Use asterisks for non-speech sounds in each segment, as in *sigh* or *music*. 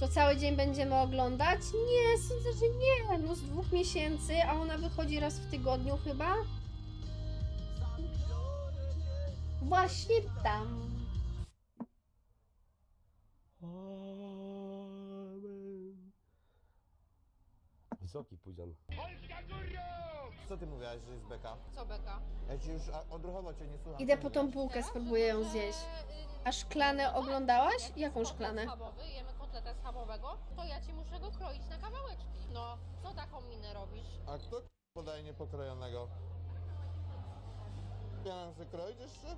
To cały dzień będziemy oglądać? Nie, sądzę, że nie. No z dwóch miesięcy, a ona wychodzi raz w tygodniu chyba. Właśnie tam. Wysoki pudzian. Co ty mówiłaś, że jest beka? Co beka? Ja ci już a, odruchowo cię nie słucham. Idę po tą bułkę, spróbuję ją zjeść. A szklanę oglądałaś? Jaką szklanę? Schabowy, jemy kotletę schabowego, to ja ci muszę go kroić na kawałeczki. No, co taką minę robisz? A kto k- podaje niepokrojonego? Ja mam kroić jeszcze?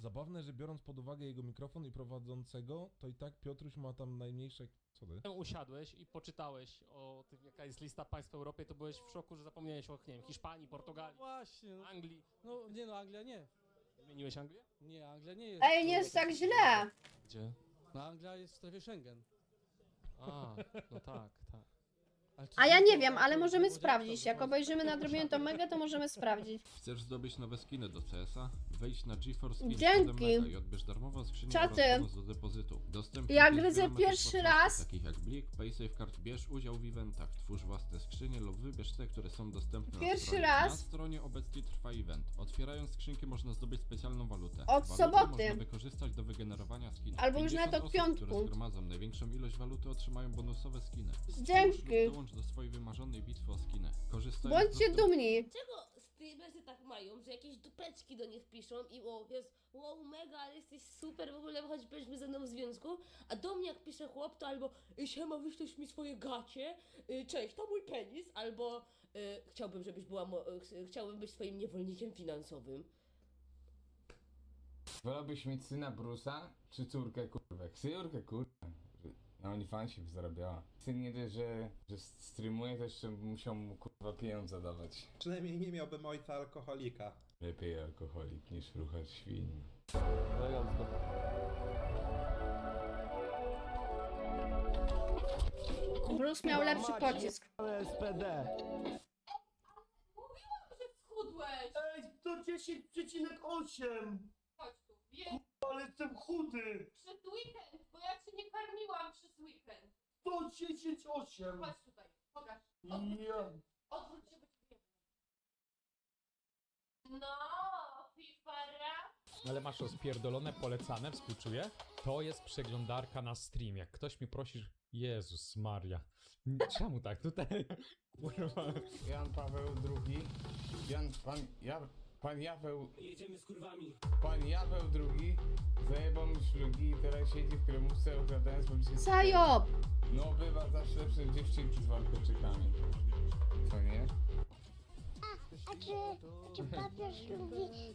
Zabawne, że biorąc pod uwagę jego mikrofon i prowadzącego, to i tak Piotruś ma tam najmniejsze... Co to jest? usiadłeś i poczytałeś o tym, jaka jest lista państw w Europie, to byłeś w szoku, że zapomniałeś o, nie wiem, Hiszpanii, Portugalii, Właśnie, no, Anglii. no nie no, Anglia nie. Wymieniłeś Anglię? Nie, Anglia nie jest. Ej, nie jest tak źle. Gdzie? No Anglia jest w strefie Schengen. A, no tak, tak. Ale czy A ja nie wiem, to- ale możemy sprawdzić. Jak obejrzymy nadrobienie to mega, to możemy sprawdzić. Chcesz zdobyć nowe skiny do CS-a? Wejdź na GeForce Dzięki. Mega i odbierz darmowo skrzynię Czaty. oraz bonus do depozytu. Dostępne Ja jest wiele pierwszy płatności, raz. Takich jak Blik, PaySafeCard, bierz udział w eventach, twórz własne skrzynie lub wybierz te, które są dostępne Pierwszy na stronie. raz. Na stronie obecnie trwa event. Otwierając skrzynkę można zdobyć specjalną walutę. Od Walutę soboty. można wykorzystać do wygenerowania skinów. Albo już nawet 50 od osób, piątku. które zgromadzą największą ilość waluty otrzymają bonusowe skiny. Dzięki. Dołącz do swojej wymarzonej bitwy o skinę. Korzystając z Bądźcie dostępnych dumni. Czego streamerzy tak mają, że jakieś dupeczki do nich piszą i o, jest wow, mega, ale jesteś super, w ogóle choćbyśmy ze mną w związku, a do mnie jak pisze chłop, to albo siema, wyślesz mi swoje gacie, y, cześć, to mój penis, albo y, chciałbym, żebyś była, y, ch- chciałbym być twoim niewolnikiem finansowym. Wolałbyś mieć syna Brusa, czy córkę kurwę? Córkę kurwę. Że Na OnlyFansie by zarabiała. Syn nie dość, że, że streamuje, to jeszcze musiał mu kurwa pieniądze dawać. Przynajmniej nie miałbym ojca alkoholika. Lepiej alkoholik niż ruchacz świn. Elegancko. Bruce miał lepszy pocisk. Ale SPD. Schudłeś! Ej, to 10,8. Chodź tu, wiem, Ale jestem chudy. weekend, 38. Chodź tutaj, pokaż. Odwróć, Ja. odwróć się, bo ci. No, fifara. Ale masz rozpierdolone, polecane, współczuję. To jest przeglądarka na stream. Jak ktoś mi prosi, Jezus Maria. Czemu tak tutaj? *laughs* Kurwa. Jan Paweł II, Jan, pan, ja, pan Jaweł. Jedziemy z kurwami. Pan Jaweł II zajebał mi szlugi i teraz siedzi w kremówce okradając publiczne Zajob! No bywa zawsze lepsze dziewczynki z warkoczykami. Co nie? A czy, czy papież lubi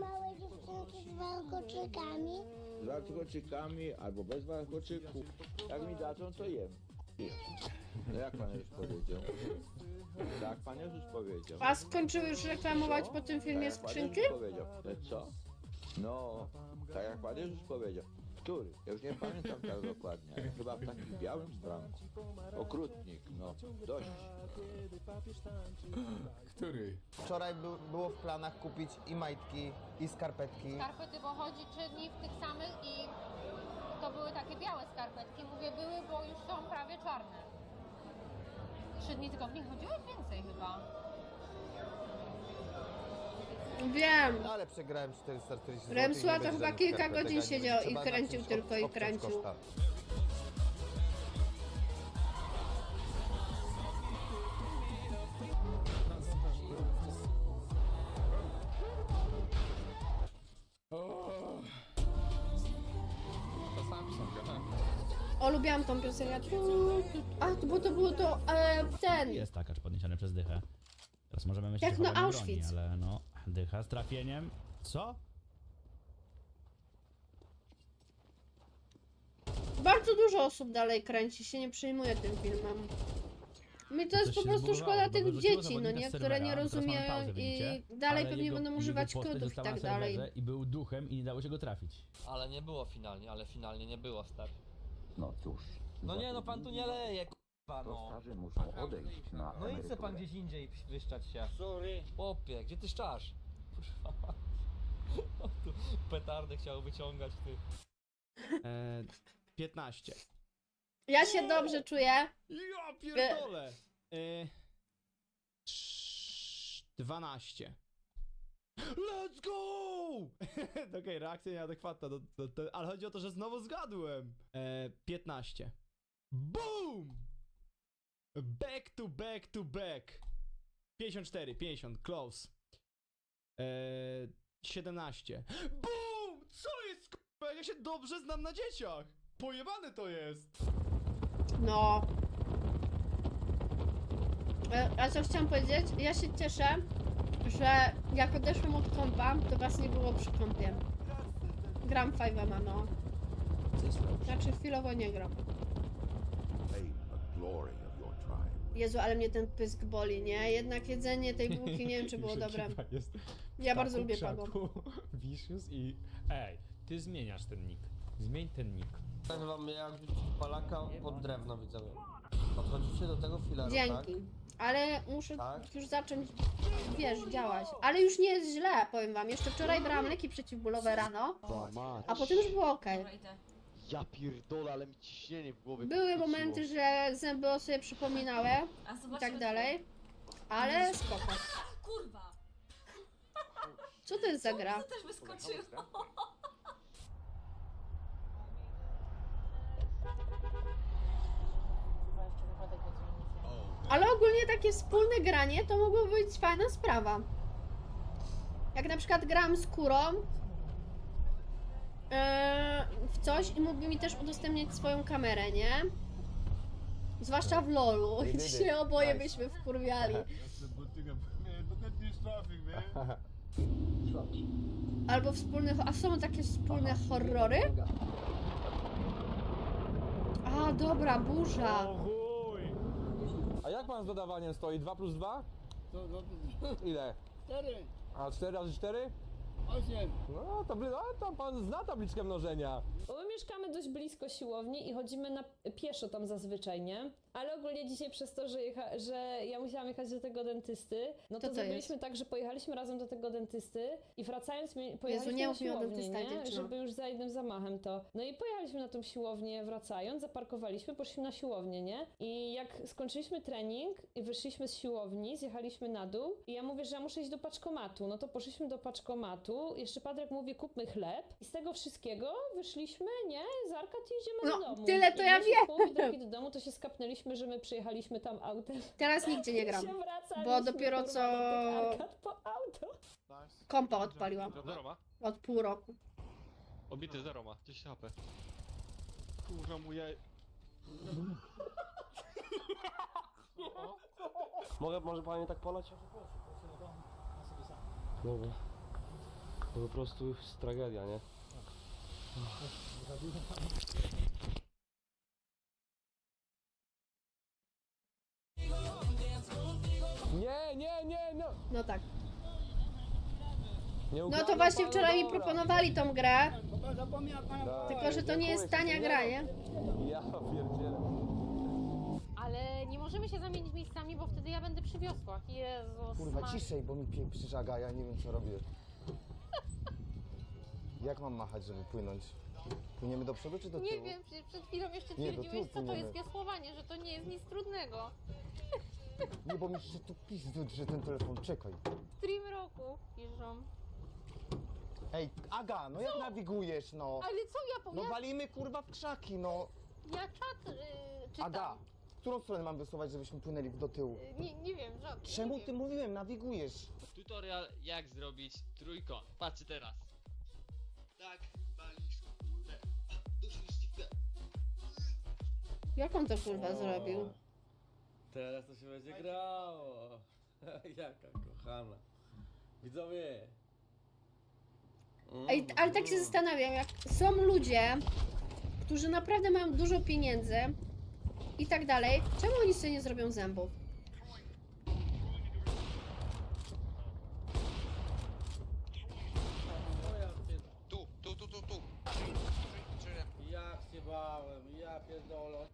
małe dziewczynki z warkoczykami? Z warkoczykami albo bez warkoczyków. Jak mi dadzą, to jem. No jak Pan Jezus powiedział? Tak Pan Jezus powiedział. A skończyły już reklamować po tym filmie Tak jak Pan skrzynki? Jezus powiedział. E, Co? No, tak jak Pan Jezus powiedział. Który? Ja już nie pamiętam tak dokładnie. ale Chyba w takim białym stranku. Okrutnik, no. Dość. Który? Wczoraj był, było w planach kupić i majtki, i skarpetki. Skarpety, bo chodzi trzy dni w tych samych i to były takie białe skarpetki. Mówię były, bo już są prawie czarne. Trzy dni tylko w nich chodziłeś więcej chyba. Wiem. No ale przegrałem 440 zł. Remsła to chyba kilka godzin siedział i kręcił tylko i kręcił. O! Lubiłam tą piosenkę. Tu, tu. A, to- bo to było to e, ten. Jest takacz podniesiony przez dychę. Teraz możemy myśleć, Jak że na chowamy Auschwitz. broni, ale no, dycha z trafieniem. Co? Bardzo dużo osób dalej kręci się, nie przejmuje tym filmem. Mi to jest Coś po się prostu zbugowało, szkoda bo tych wyrzuciło dzieci, no zawodnika nie, z które nie serwera, teraz mamy rozumieją pauzę, i dalej Ale pewnie jego- będą jego używać postać kodów i została tak na dalej. serwerze I był duchem i nie dało się go trafić. Ale nie było finalnie, ale finalnie nie było, stary. No cóż, No nie, no pan tu nie leje, k***a, no. Starzy muszą odejść na No i chce pan gdzieś indziej wyszczać się. Sorry. Popie, gdzie ty szczasz? Kurwa. *laughs* O, tu petardę chciał wyciągać, ty. E, 15. Ja się dobrze czuję. Ja pierdolę! E, trz- 12. Let's go! *laughs* Okej, reakcja nieadekwatna, do, do, do, ale chodzi o to, że znowu zgadłem. E, 15. Boom! Back to back to back. 54, 50, close. E, 17. Boom! Co jest k***a? Ja się dobrze znam na dzieciach! Pojebane to jest! No. E, A co chciałam powiedzieć? Ja się cieszę, że jak odeszłam od kompa, to was nie było przy kompie. Gram 5 no. Znaczy chwilowo nie gram. Jezu, ale mnie ten pysk boli, nie? Jednak jedzenie tej bułki nie wiem, czy było *laughs* dobre. jest Ja bardzo lubię pago. Vicious *laughs* i... Ej, ty zmieniasz ten nick. Zmień ten nick. Nazywam mnie jak palaka pod drewno widzowie. Podchodzicie do tego filaru, tak? Dzięki. Ale muszę Tak? już zacząć, wiesz, działać. Ale już nie jest źle, powiem wam. Jeszcze wczoraj brałam leki przeciwbólowe rano, a potem już było ok. Ja pierdolę, ale mi ciśnienie w głowie Były podskoczyło. momenty, że zęby o sobie przypominały i tak dalej, ale spoko. Kurwa! Co to jest za gra? też wyskoczyło. Ale ogólnie takie wspólne granie to mogło być fajna sprawa. Jak na przykład gram z kurą w coś i mógłby mi też udostępniać swoją kamerę, nie? Zwłaszcza w LoLu, gdzie *laughs* się oboje byśmy wkurwiali. *laughs* Albo wspólne, a są takie wspólne horrory? A, dobra, burza. A jak pan z dodawaniem stoi? 2 plus 2? Ile? 4, A 4 razy 4? 8. No, to, no, tam pan zna tabliczkę mnożenia. Bo my mieszkamy dość blisko siłowni i chodzimy na pieszo tam zazwyczaj, nie? Ale ogólnie dzisiaj przez to, że, jecha- że ja musiałam jechać do tego dentysty, no to, to zrobiliśmy tak, że pojechaliśmy razem do tego dentysty i wracając pojechaliśmy nie na siłownię, dentysta, nie? dziewczyno. Żeby już za jednym zamachem to. No i pojechaliśmy na tą siłownię wracając, zaparkowaliśmy, poszliśmy na siłownię, nie? I jak skończyliśmy trening i wyszliśmy z siłowni, zjechaliśmy na dół i ja mówię, że ja muszę iść do paczkomatu. No to poszliśmy do paczkomatu, jeszcze Patryk mówi kupmy chleb i z tego wszystkiego wyszliśmy, nie? Z Arkad i idziemy No, do domu. tyle to I ja wiem. do domu to się skapnęliśmy, że my przyjechaliśmy tam autem. Teraz nigdzie nie *laughs* gram, Się wracaliśmy, bo dopiero kurwa, co do tych Arkad po auto. kompa odpaliłam. Zero ma? Od pół roku. Obity zero ma, 10 HP. Kurwa mu jaj... Mogę, może pani tak polać? Dobra. To po prostu jest tragedia, nie? Nie, no. No tak. Nie No to właśnie panu wczoraj mi dobra. proponowali tą grę, tylko że to nie jest dziękuję, tania gra, nie? Ja pierdzielę. Ale nie możemy się zamienić miejscami, bo wtedy ja będę przy wiosłach. Jezus Kurwa, Maria. ciszej, bo mi pie- przyżaga, ja nie wiem co robię. Jak mam machać, żeby płynąć? Płyniemy do przodu czy do tyłu? Nie wiem, przecież przed chwilą jeszcze Nie, do twierdziłeś, tyłu co to płyniemy. jest wiosłowanie, że to nie jest nic trudnego. Nie, bo mi się tu pizdu, że ten telefon, czekaj. Stream roku piszą. Ej, Aga, no jak nawigujesz, no? Ale co ja No powiem? walimy kurwa w krzaki, no. Ja czat y, czytam. Aga, w którą stronę mam wysuwać, żebyśmy płynęli do tyłu? Y, Nie, nie wiem, żadnej. Czemu nie ty wiem. mówiłem, nawigujesz? Tutorial jak zrobić trójkąt. Patrzcie teraz. Tak, walisz kurde. Dusisz dziwkę. Jak on to kurwa zrobił? Teraz to się będzie grało. *laughs* Jaka kochana. Widzowie. Ej, ale tak się zastanawiam, jak są ludzie, którzy naprawdę mają dużo pieniędzy i tak dalej, czemu oni sobie nie zrobią zębów? Tu, tu, tu, tu, tu. Jak się bałem, ja pierdolę.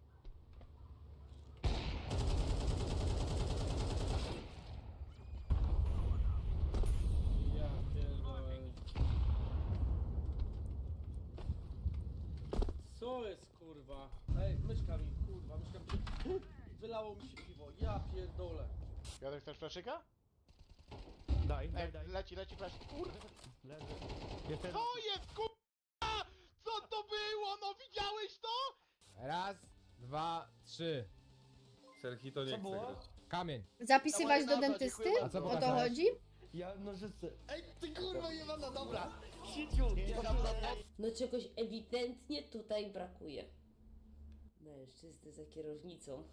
Kurwa. Ej, myszka mi, kurwa, myszka mi się... Wylało mi się piwo, ja pierdolę. Jadek chcesz fleszyka? Daj, Ej, leci, leci flash. Kurde. Jestem... Co jest kurwa? Co to było? No widziałeś to? Raz, dwa, trzy. Serhito nie chce grać. Kamień. Zapisywać do Dawaj, dentysty? dziękuję O to chodzi? Ja nożyce. Ej, ty kurwa jebana, dobra. Siciu. No czegoś ewidentnie tutaj brakuje. Mężczyzny za kierownicą.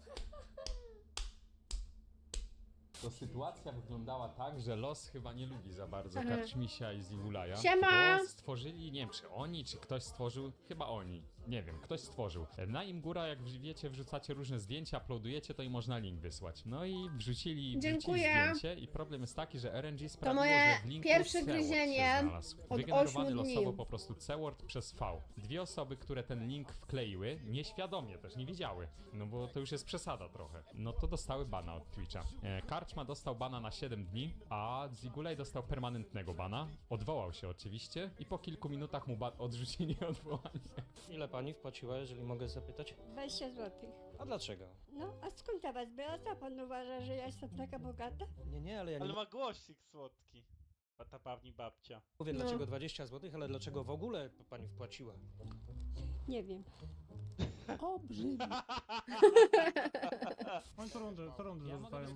To sytuacja wyglądała tak, że los chyba nie lubi za bardzo Aha. Karczmisia i Zigulaja. Siema! Bo stworzyli, nie wiem czy oni, czy ktoś stworzył, chyba oni. Nie wiem, ktoś stworzył. Na im góra, jak wiecie, wrzucacie różne zdjęcia, uploadujecie, to i można link wysłać. No i wrzucili, wrzucili Dziękuję. zdjęcie i problem jest taki, że RNG sprawiło, moje że w linku pierwsze C-word gryzienie się znalazł. od Wygenerowany ośmiu dni. losowo po prostu C-word przez V. Dwie osoby, które ten link wkleiły, nieświadomie też nie widziały, no bo to już jest przesada trochę. No to dostały bana od Twitcha. E, Karczma dostał bana na 7 dni, a Zigulej dostał permanentnego bana. Odwołał się oczywiście i po kilku minutach mu ba- odrzucili *laughs* odwołanie. Ile pani wpłaciła, jeżeli mogę zapytać? 20 zł. A dlaczego? No, a skąd ta was była? Co pan uważa, że ja jestem taka bogata? Nie, nie, ale ja nie Ale ma głosik słodki. Ta pewnie babcia. mówię No. dlaczego 20 zł, ale dlaczego w ogóle pani wpłaciła? Nie wiem. *laughs* On *laughs* co rundę, co rundę zostają.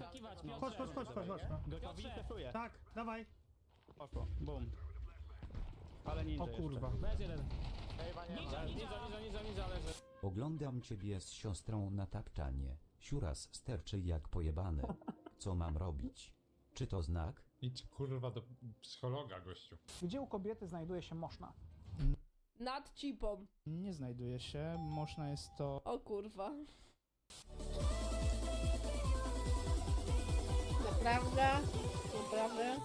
Chodź, chodź, chodź, chodź, chodź. Gotowi? Testuję. Tak, dawaj. Poszło, bum. Ale ninja O kurwa. Jeden. Oglądam ciebie z siostrą na tapczanie. Siuras sterczy jak pojebany. Co mam robić? Czy to znak? Idź kurwa do psychologa, gościu. Gdzie u kobiety znajduje się moszna? Nad cipą. Nie znajduje się. Moszna jest to... O kurwa. Naprawdę? Naprawdę?